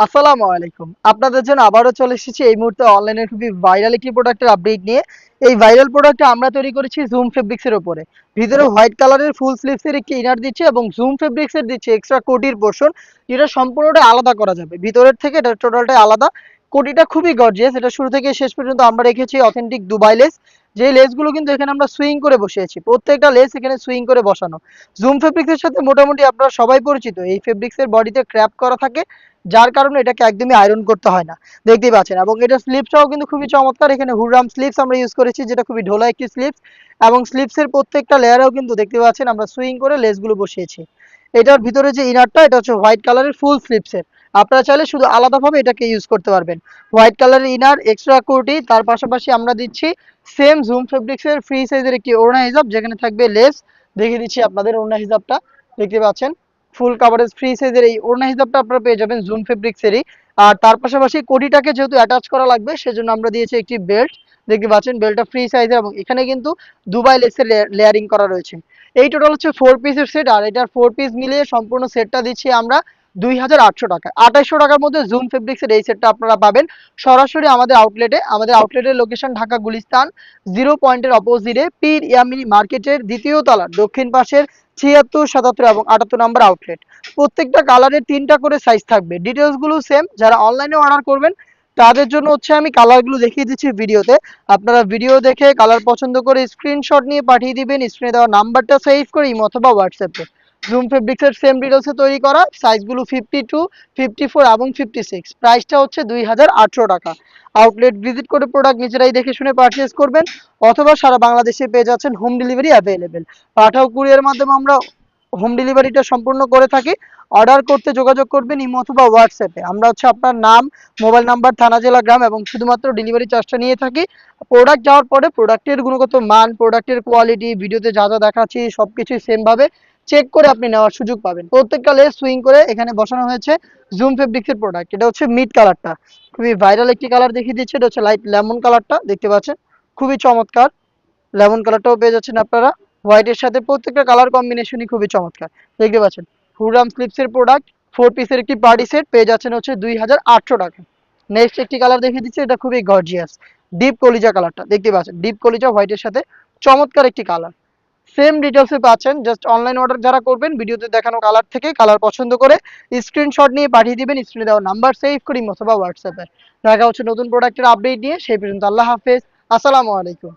আসসালামু আলাইকুম। আপনাদের জন্য আবারও চলে এসেছি। এই মুহূর্তে অনলাইনে খুবই ভাইরাল একটি প্রোডাক্টের আপডেট নিয়ে। এই ভাইরাল প্রোডাক্টটা আমরা তৈরি করেছি জুম ফেব্রিক্সের উপরে। ভিতরে হোয়াইট কালারের ফুল স্লিভসের একটি ইনার দিচ্ছে এবং জুম ফেব্রিক্সের দিচ্ছে এক্সট্রা কোটির পোর্শন যেটা সম্পূর্ণটা আলাদা করা যাবে। ভিতরের থেকে এটা টোটালটাই আলাদা। কোটিটা খুবই গর্জিয়াস এটা শুরু থেকে শেষ পর্যন্ত আমরা রেখেছি অথেন্টিক দুবাই লেস যে লেসগুলো কিন্তু এখানে আমরা সুইং করে বসিয়েছি। প্রত্যেকটা লেস এখানে সুইং করে বসানো। জুম ফেব্রিক্সের সাথে মোটামুটি আপনারা সবাই পরিচিত। এই ফেব্রিক্সের বডিতে ক্র্যাপ করা থাকে। যার কারণে এটাকে একদমই আয়রন করতে হয় না। দেখতেই পাচ্ছেন, এবং এটা স্লিপসটাও কিন্তু খুবই চমৎকার। এখানে হুররাম স্লিপস আমরা ইউজ করেছি, যেটা খুবই ঢোলা একটি স্লিপস এবং স্লিপসের প্রত্যেকটা লেয়ারেও কিন্তু দেখতে পাচ্ছেন আমরা সুইং করে লেসগুলো বসিয়েছি। এটার ভিতরে যে ইনারটা এটা হচ্ছে হোয়াইট কালারের ফুল স্লিপসের আপনারা চাইলে শুধু আলাদাভাবে এটাকে ইউজ করতে পারবেন। হোয়াইট কালারের ইনার এক্সট্রা কুর্টি তার পাশাপাশি আমরা দিচ্ছি সেম জুম ফেব্রিক্সের ফ্রি সাইজের একটি ওড়না হিসাব যেখানে থাকবে লেস দেখিয়ে দিচ্ছি আপনাদের ওড়না হিসাবটা দেখতে পাচ্ছেন। ফুল কাভারেজ ফ্রি সাইজের এই ওড়না হিসাবটা আপনারা পেয়ে যাবেন জুন ফেব্রিক ফেব্রিক্সেরই আর তার পাশাপাশি কোটিটাকে যেহেতু অ্যাটাচ করা লাগবে, সেজন্য আমরা দিয়েছি একটি বেল্ট দেখতে পাচ্ছেন বেল্টটা ফ্রি সাইজের এবং এখানে কিন্তু দুবাই লেসের লেয়ারিং করা রয়েছে। এই টোটাল হচ্ছে ফোর পিসের সেট আর এটার ফোর পিস মিলিয়ে সম্পূর্ণ সেটটা দিচ্ছি আমরা দুই হাজার আটশো টাকা। আঠাইশশো টাকার মধ্যে জুম ফেব্রিক্সের এই সেটটা আপনারা পাবেন। সরাসরি আমাদের আউটলেটে আমাদের আউটলেটের লোকেশন ঢাকা গুলিস্তান জিরো পয়েন্টের অপোজিটে পীর ইয়ামি মার্কেটের দ্বিতীয় তলার দক্ষিণ পাশের ছিয়াত্তর, সাতাত্তর এবং আটাত্তর নম্বর আউটলেট প্রত্যেকটা কালারের তিনটা করে সাইজ থাকবে। ডিটেলসগুলো সেম যারা অনলাইনে অর্ডার করবেন, তাদের জন্য হচ্ছে আমি কালারগুলো দেখিয়ে দিচ্ছি ভিডিওতে আপনারা ভিডিও দেখে কালার পছন্দ করে স্ক্রিনশট নিয়ে পাঠিয়ে দিবেন স্ক্রিনে দেওয়া নাম্বারটা সেভ করে, ইমো অথবা হোয়াটসঅ্যাপে জুম ফেব্রিক্সের সেম ডিটেলসে তৈরি করা। সাইজগুলো ফিফটি টু ফিফটি ফোর এবং ফিফটি সিক্স প্রাইসটা হচ্ছে দুই হাজার আটশো টাকা। আউটলেট ভিজিট করে প্রোডাক্ট নিজেরাই দেখে শুনে পারচেস করবেন অথবা সারা বাংলাদেশে পেয়ে যাচ্ছেন home delivery available Pathao courier মাধ্যমে আমরা হোম ডেলিভারিটা সম্পূর্ণ করে থাকি। অর্ডার করতে যোগাযোগ করবেন ইমো অথবা হোয়াটসঅ্যাপে। আমরা হচ্ছে আপনার নাম মোবাইল নাম্বার থানা, জেলা, গ্রাম এবং শুধুমাত্র ডেলিভারি চার্জটা নিয়ে থাকি। প্রোডাক্ট যাওয়ার পরে প্রোডাক্টের গুণগত মান প্রোডাক্টের কোয়ালিটি ভিডিওতে যা যা দেখাচ্ছি সব কিছুই সেমভাবে চেক করে আপনি নেওয়ার সুযোগ পাবেন। প্রত্যেকটা লেস সুইং করে এখানে বসানো হয়েছে জুম ফেব্রিক্সের প্রোডাক্ট এটা হচ্ছে মিড কালারটা খুবই ভাইরাল একটি কালার দেখিয়ে দিচ্ছে। এটা হচ্ছে লাইট লেমন কালারটা দেখতে পাচ্ছেন? খুবই চমৎকার। লেমন কালারটাও পেয়ে যাচ্ছেন আপনারা। হোয়াইটের সাথে প্রত্যেকটা কালার কম্বিনেশনই খুবই চমৎকার। দেখতে পাচ্ছেন? হুরাম স্লিপসের প্রোডাক্ট ফোর পিসের একটি পার্টি সেট পেয়ে যাচ্ছেন হচ্ছে দুই হাজার আটশো টাকা। নেক্সট একটি কালার দেখিয়ে দিচ্ছে। এটা খুবই গর্জিয়াস ডিপ কলিজা কালারটা দেখতে পাচ্ছেন? ডিপ কলিজা হোয়াইটের সাথে চমৎকার একটি কালার সেম ডিটেলসে পাচ্ছেন। জাস্ট অনলাইন অর্ডার যারা করবেন, ভিডিওতে দেখানো কালার থেকে কালার পছন্দ করে স্ক্রিনশট নিয়ে পাঠিয়ে দিবেন স্ক্রিনে দেওয়া নাম্বার সেভ করি অথবা হোয়াটসঅ্যাপে দেখা হচ্ছে নতুন প্রোডাক্টের আপডেট নিয়ে, সেই পর্যন্ত আল্লাহ হাফেজ। আসসালামু আলাইকুম।